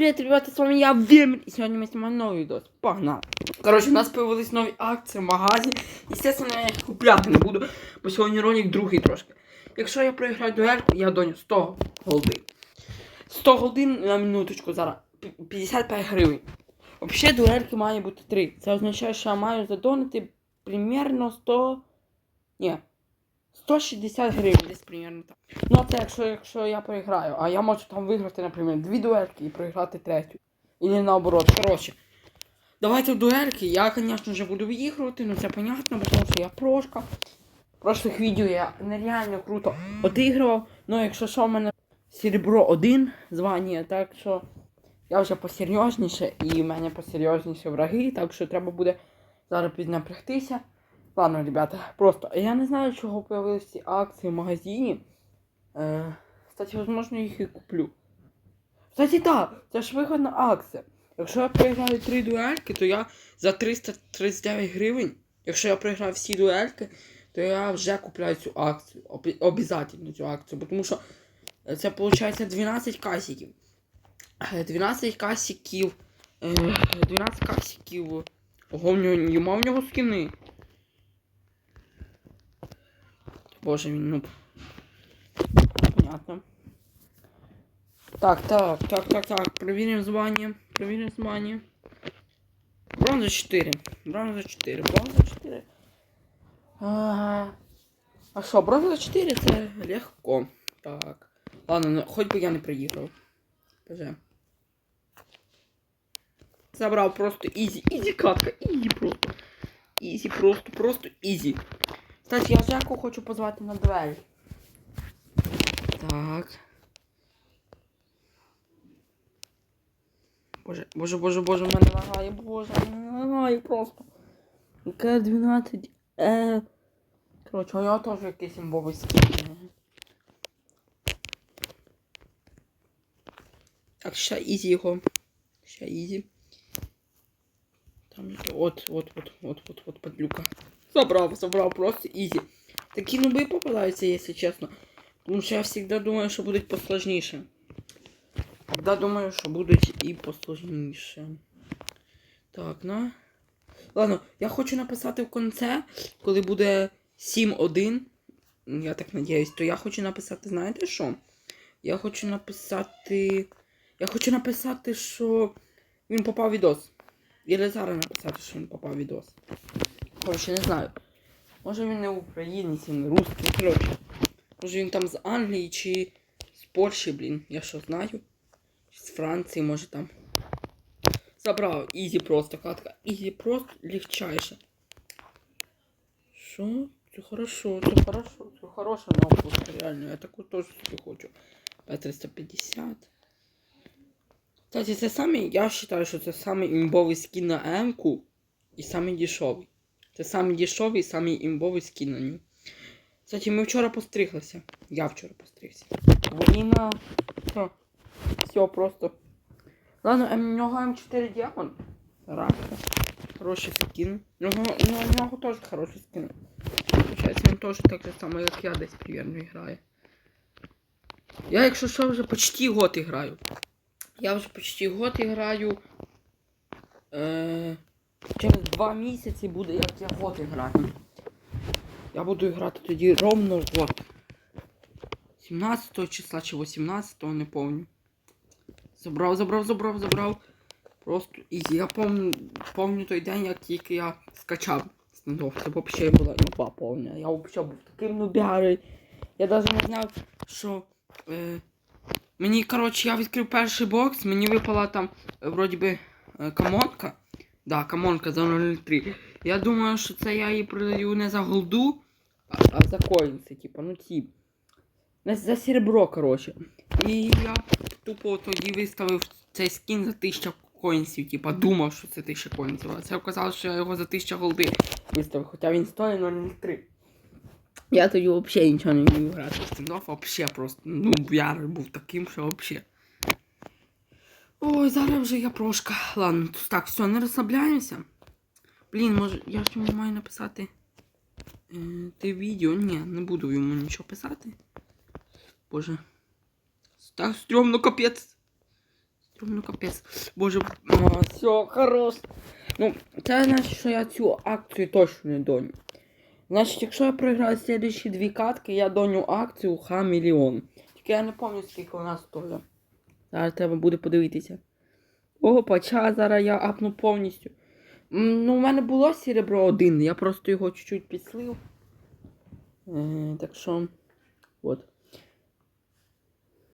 Привет, ребята, с вами я, Вемер, и сегодня мы снимаем новый видос. Погнали. Короче, у нас появились нові акції в магазі. Естественно, я їх купляти не буду, бо сьогодні ролик другий трошки. Якщо я проіграю дуельку, я доню 100 голди. 100 голди на минуточку зараз. П- 55 гривень. Взагалі дуельки має бути 3. Це означає, що я маю задонити примерно 100... Ні. 160 гривень десь примерно так. Ну, це якщо, якщо я проіграю, а я можу там виграти, наприклад, дві дуельки і проіграти третю. І не наоборот. Коротше. Давайте в дуельки. Я, звісно ж, буду виігрувати, ну це понятно, бо тому що я прошка. В прошлих відео я нереально круто отігрував. Ну, якщо що, в мене серебро 1 звання, так що я вже посерйозніше і в мене посерйозніше враги, так що треба буде зараз піднапрягтися. Ладно, ребята, просто я не знаю, чого появилися ці акції в магазині. Е, кстати, возможно, їх і куплю. Кстати, так, це ж вигодна акція. Якщо я проіграю три дуельки, то я за 339 гривень. Якщо я проіграю всі дуельки, то я вже купляю цю акцію. Обязательно цю акцію. Тому що е, це виходить 12 касиків. Е, 12 касиків. е, 12 касиків. Ого, нього, нема в нього скини. Боже, він нуб. Понятно. Так, так, так, так, так. Проверим звание. Проверим звание. Бронза 4. Бронза 4. Бронза 4. Ага. А що, бронза 4 це легко. Так. Ладно, ну, хоч би я не приїхав. Боже. Забрав просто ізі. Ізі катка. Ізі просто. Ізі просто, просто ізі. Кстати, я Жеку хочу позвати на дуель. Так. Боже, боже, боже, боже, мене лагає, боже, мене лагає просто. Яке 12. Е. Коротше, у нього теж якийсь імбовий скін. Так, ще ізі його. Ще ізі. Там от, от, от, от, от, от, подлюка. Забрав, забрав, просто ізі. Такі нуби попадаються, якщо чесно. Тому що я завжди думаю, що будуть посложніше. Всегда думаю, що будуть і посложніше. Так, ну. Ладно, я хочу написати в конце, коли буде 7-1. Я так надіюсь, то я хочу написати, знаєте що? Я хочу написати. Я хочу написати, що він попав відос. Или зараз написати, що він попав відос. Коротше, не знаю. Може він не українець, він русський. Коротше. Може він там з Англії чи з Польщі, блін. Я що знаю. Чи з Франції, може там. Забрав. Ізі просто катка. Ізі просто легчайше. Що? Це хорошо, це хорошо, це хороша наука, реально. Я таку теж собі хочу. П350. Кстати, це самий, я вважаю, що це самий імбовий скін на М-ку і самий дешевий. Це самий дешевий і самий імбовий скін на нього. Кстати, ми вчора постриглися. Я вчора постригся. Що? Все просто. Ладно, у нього М4 Демон. Рака. Хороший скін. У нього, ну, у нього теж хороший скін. Получається, він теж так же само, як я десь примерно грає. Я, якщо що, вже почти год граю. Я вже почти год граю. Е, через два місяці буде, як я год граю. Я буду грати тоді ровно год. 17 числа чи 18, не помню. Забрав, забрав, забрав, забрав. Просто ізі. Я помню, помню той день, як тільки я скачав стендов. Це взагалі була нуба повна. Я взагалі був таким нубярий. Я навіть не знав, що. Е, мені, коротше, я відкрив перший бокс, мені випала там, е, вроді би, е, камонка. Да, камонка за 0,3. Я думаю, що це я її продаю не за голду, а, а за коїнси, типа, ну ті. За серебро, коротше. І я тупо тоді виставив цей скін за 1000 коїнсів, типа думав, що це 1000 коїнсів. А це оказалось, що я його за 1000 голди виставив, хоча він стоїть 0,03. Я тоді взагалі нічого не вмів грати стендов, взагалі просто. Ну, я був таким, що взагалі. Ой, зараз вже я прошка. Ладно, так, все, не розслабляємося. Блін, може, я ж йому маю написати. Е, те відео. Ні, не буду йому нічого писати. Боже. Так стрьомно, капець. Ну капець. Боже, все, хорош. Ну, це значить, що я цю акцію точно не доню. Значить, якщо я програю слідчі дві катки, я доню акцію ха мільйон. Тільки я не пам'ятаю, скільки вона стоїть. Зараз треба буде подивитися. Ого, ча зараз я апну повністю. Ну, у мене було серебро один, я просто його чуть-чуть підслив. Е, так що. От.